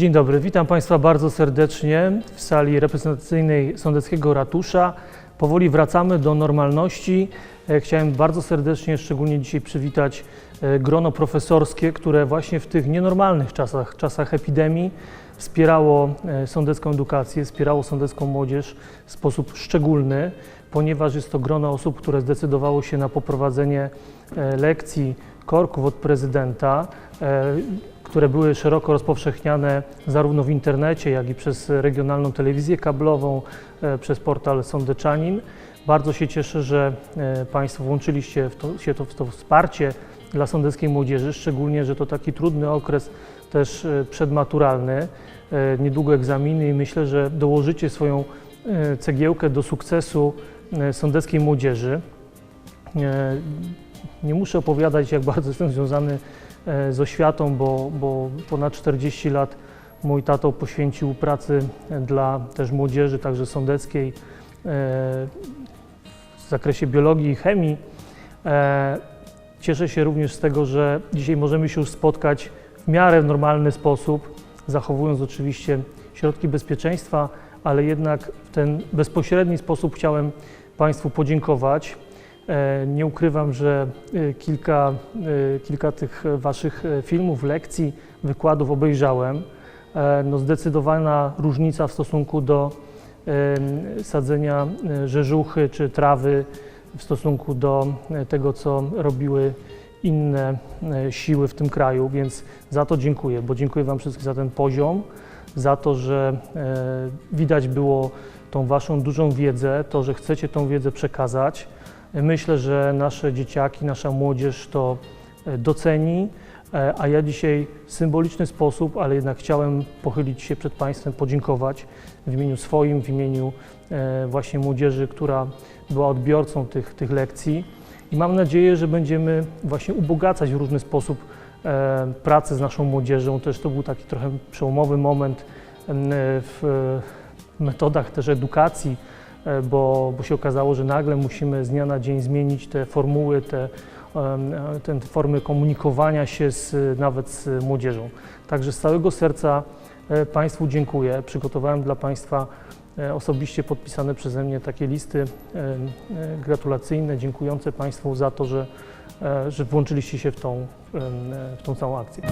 Dzień dobry, witam Państwa bardzo serdecznie w sali reprezentacyjnej Sądeckiego Ratusza. Powoli wracamy do normalności. E, Chciałem bardzo serdecznie, szczególnie dzisiaj przywitać e, grono profesorskie, które właśnie w tych nienormalnych czasach, czasach epidemii wspierało e, sądecką edukację, wspierało sądecką młodzież w sposób szczególny, ponieważ jest to grono osób, które zdecydowało się na poprowadzenie lekcji korków od prezydenta, które były szeroko rozpowszechniane zarówno w internecie, jak i przez regionalną telewizję kablową, e, przez portal Sądeczanin. Bardzo się cieszę, że e, Państwo włączyliście w to, się to, w to wsparcie dla sądeckiej młodzieży, szczególnie, że to taki trudny okres też e, przedmaturalny, niedługo egzaminy i myślę, że dołożycie swoją cegiełkę do sukcesu sądeckiej młodzieży. Nie muszę opowiadać, jak bardzo jestem związany z oświatą, bo, bo ponad 40 lat mój tato poświęcił pracy dla też młodzieży, także sądeckiej, e, w zakresie biologii i chemii. E, Cieszę się również z tego, że dzisiaj możemy się już spotkać w miarę normalny sposób, zachowując oczywiście środki bezpieczeństwa, ale jednak w ten bezpośredni sposób chciałem Państwu podziękować. E, Nie ukrywam, że e, kilka, e, kilka tych Waszych filmów, lekcji, wykładów obejrzałem. No zdecydowana różnica w stosunku do sadzenia rzeżuchy czy trawy, w stosunku do tego, co robiły inne siły w tym kraju, więc za to dziękuję, bo dziękuję Wam wszystkim za ten poziom, za to, że widać było tą Waszą dużą wiedzę, to, że chcecie tą wiedzę przekazać. Myślę, że nasze dzieciaki, nasza młodzież to e, doceni, e, a ja dzisiaj w symboliczny sposób, ale jednak chciałem pochylić się przed Państwem, podziękować w imieniu swoim, w imieniu e, właśnie młodzieży, która była odbiorcą tych, tych lekcji. I mam nadzieję, że będziemy właśnie ubogacać w różny sposób pracę z naszą młodzieżą. Też to był taki trochę przełomowy moment w metodach też edukacji, bo, bo się okazało, że nagle musimy z dnia na dzień zmienić te formuły, te, e, te formy komunikowania się z, nawet z młodzieżą. Także z całego serca e, Państwu dziękuję. Przygotowałem dla Państwa e, osobiście podpisane przeze mnie takie listy e, e, gratulacyjne, dziękujące Państwu za to, że, e, że włączyliście się w tą, e, w tą całą akcję.